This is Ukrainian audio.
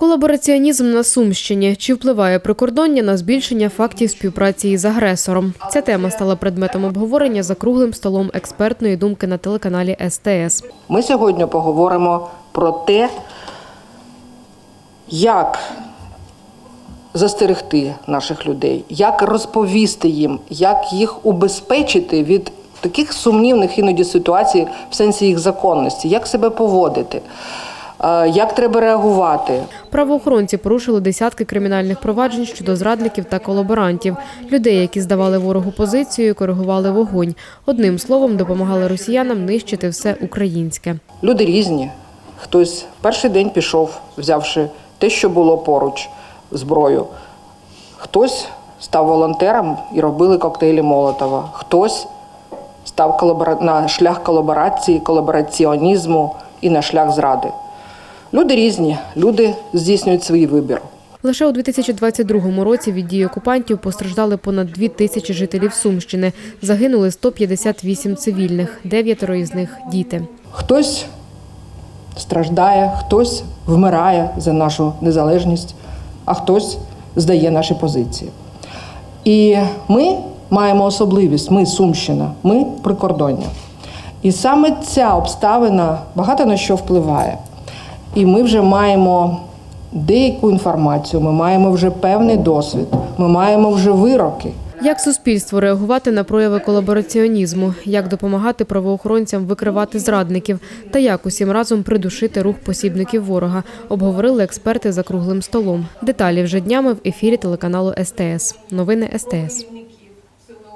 Колабораціонізм на Сумщині. Чи впливає прикордоння на збільшення фактів співпраці із агресором? Ця тема стала предметом обговорення за круглим столом експертної думки на телеканалі СТС. Ми сьогодні поговоримо про те, як застерегти наших людей, як розповісти їм, як їх убезпечити від таких сумнівних іноді ситуацій в сенсі їх законності, як себе поводити, як треба реагувати. Правоохоронці порушили десятки кримінальних проваджень щодо зрадників та колаборантів, людей, які здавали ворогу позицію, і коригували вогонь. Одним словом, допомагали росіянам нищити все українське. Люди різні. Хтось перший день пішов, взявши те, що було поруч, зброю. Хтось став волонтером і робили коктейлі Молотова. Хтось став колабора... на шлях колаборації, колабораціонізму і на шлях зради. Люди різні, люди здійснюють свій вибір. Лише у 2022 році від дії окупантів постраждали понад дві тисячі жителів Сумщини. Загинули 158 цивільних, дев'ятеро із них діти. Хтось страждає, хтось вмирає за нашу незалежність, а хтось здає наші позиції. І ми маємо особливість, ми Сумщина, ми прикордоння. І саме ця обставина багато на що впливає. І ми вже маємо деяку інформацію, ми маємо вже певний досвід, ми маємо вже вироки. Як суспільство реагувати на прояви колабораціонізму, як допомагати правоохоронцям викривати зрадників та як усім разом придушити рух посібників ворога, обговорили експерти за круглим столом. Деталі вже днями в ефірі телеканалу СТС. Новини СТС.